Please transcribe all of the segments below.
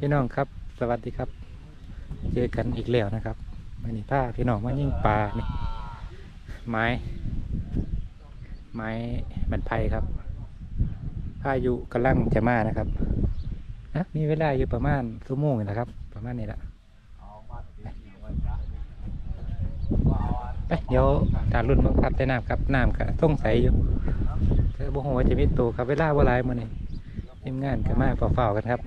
พี่น้องครับ สวัสดีครับ เจอกันอีกแล้วนะครับมานี่ผ้าพี่น้องมายิ่งปลานี่ไม้ ไม้บันไพครับพายุกำลังจะมานะครับนะมีเวลาอยู่ประมาณชั่วโมงนี่แหละครับ ประมาณนี้แหละไปเดี๋ยวตารุ่นบังคับแต่น้ำครับน้ำก็ต้องใสอยู่เธอบ่ฮู้ว่าจะมีตัวครับเวลาบ่หลายมื้อนี้ทีมงานก็มาเฝ้าๆกันครับ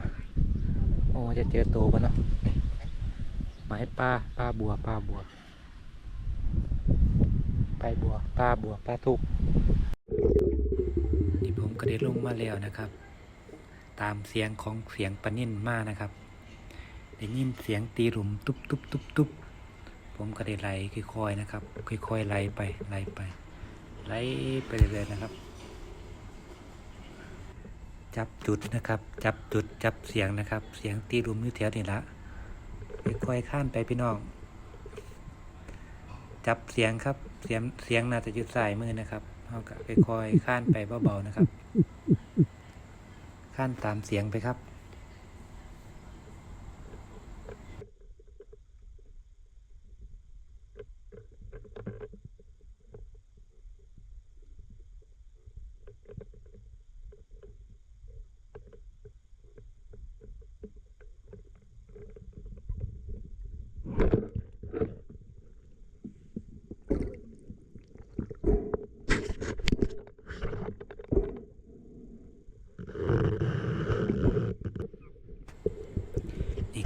อ้จะเจอตัวปะเนาะไม้ปลาปลาบัวปลาบัวไปบัวปลาบัวปลาทุกนี่ผมก็ได้ลงมาแล้วนะครับ ตามเสียงของเสียงปะนิ่นมานะครับได้ยินเสียงตีหลุมตุ๊บตุ๊บตุ๊บตุ๊บผมก็ได้ไหลค่อยๆนะครับ ค่อยๆไหลไปไหลไปไหลไปเรื่อยๆนะครับ จับจุดนะครับ จับจุดจับเสียงนะครับ เสียงตีรุมอยู่แถวนี่ละค่อยๆข้านไปพี่น้อง จับเสียงครับ เสียงเสียงน่าจะจุดสายมือนะครับเอาไปค่อยๆข้านไปเบาๆนะครับ ข้านตามเสียงไปครับ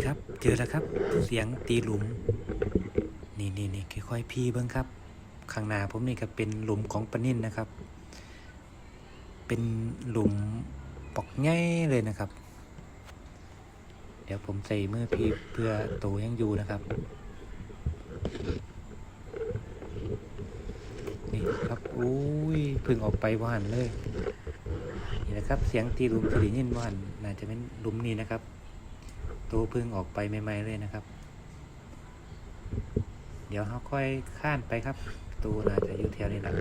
ครับ เจอแล้วครับ เสียงตีหลุม นี่นี่นี่ค่อยๆพี่เบิ้งครับ ข้างหน้าผมนี่ก็เป็นหลุมของปะนิ่นนะครับ เป็นหลุมปอกง่ายเลยนะครับ เดี๋ยวผมใส่มือพี่เพื่อโตยังอยู่นะครับ นี่ครับอุ้ยพึ่งออกไปว่านเลย นี่นะครับ เสียงตีหลุมที่ได้ยินว่านน่าจะเป็นหลุมนี้นะครับ ตัวพึ่งออกไปใหม่ๆเลยนะครับ เดี๋ยวเขาค่อยข้านไปครับ ตัวน่าจะอยู่แถวนี้แหละ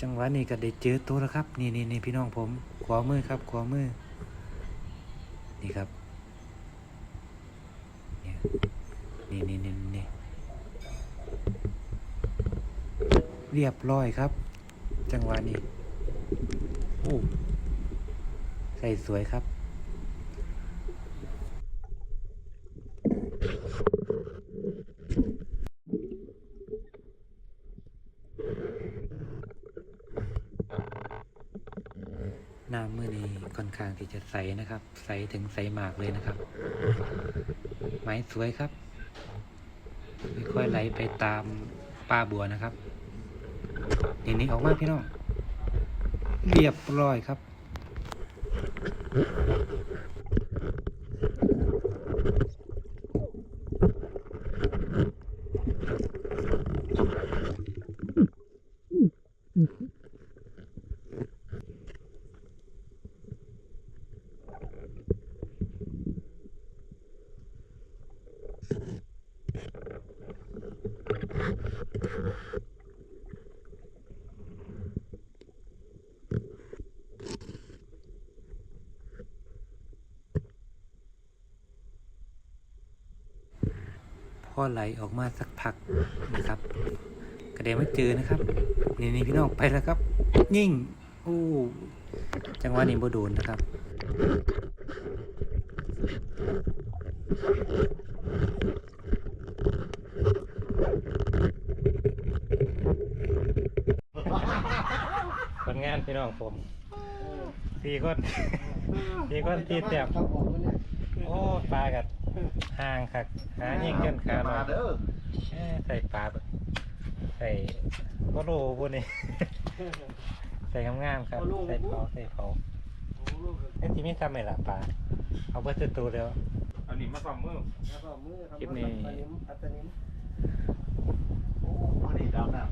จังหวะนี้ก็ได้เจอตัวแล้วครับ นี่นี่นี่พี่น้องผม ขวามือครับ ขวามือ นี่ครับเนี่ยนี่นี่นี่นี่เรียบร้อยครับ จังหวะนี้โอ้ใส่สวยครับน้ำมือนี้ค่อนข้างที่จะใสนะครับ ใสถึงใสมากเลยนะครับ ไม้สวยครับ ค่อยๆไหลไปตามป้าบัวนะครับ นี่นี่ออกมาพี่น้องเรียบร้อยครับ พอไหลออกมาสักพักนะครับ กระเด็นไมาเจอนะครับนี่นี่พี่น้องไปแล้วครับ ยิ่งโอ้จังหวะนี้บ่โดนนะครับคนงานพี่น้องผมสี่คนสี่คนที่เตียบโอ้ ปลากัด ห่างคักหายิ่งเกินขาหน่อยเอ้ยใส่ปลาเบิ่งใส่โคโลพวกนี้ใส่งามๆครับใส่เผาใส่เผาไอ้ที่ไม่ทำไม่ละปลาเอาเบอร์ตัวตัวเดียวเอาหนิมาสองมือคลิปนี้โอ้โหนี่ดาวน่ะ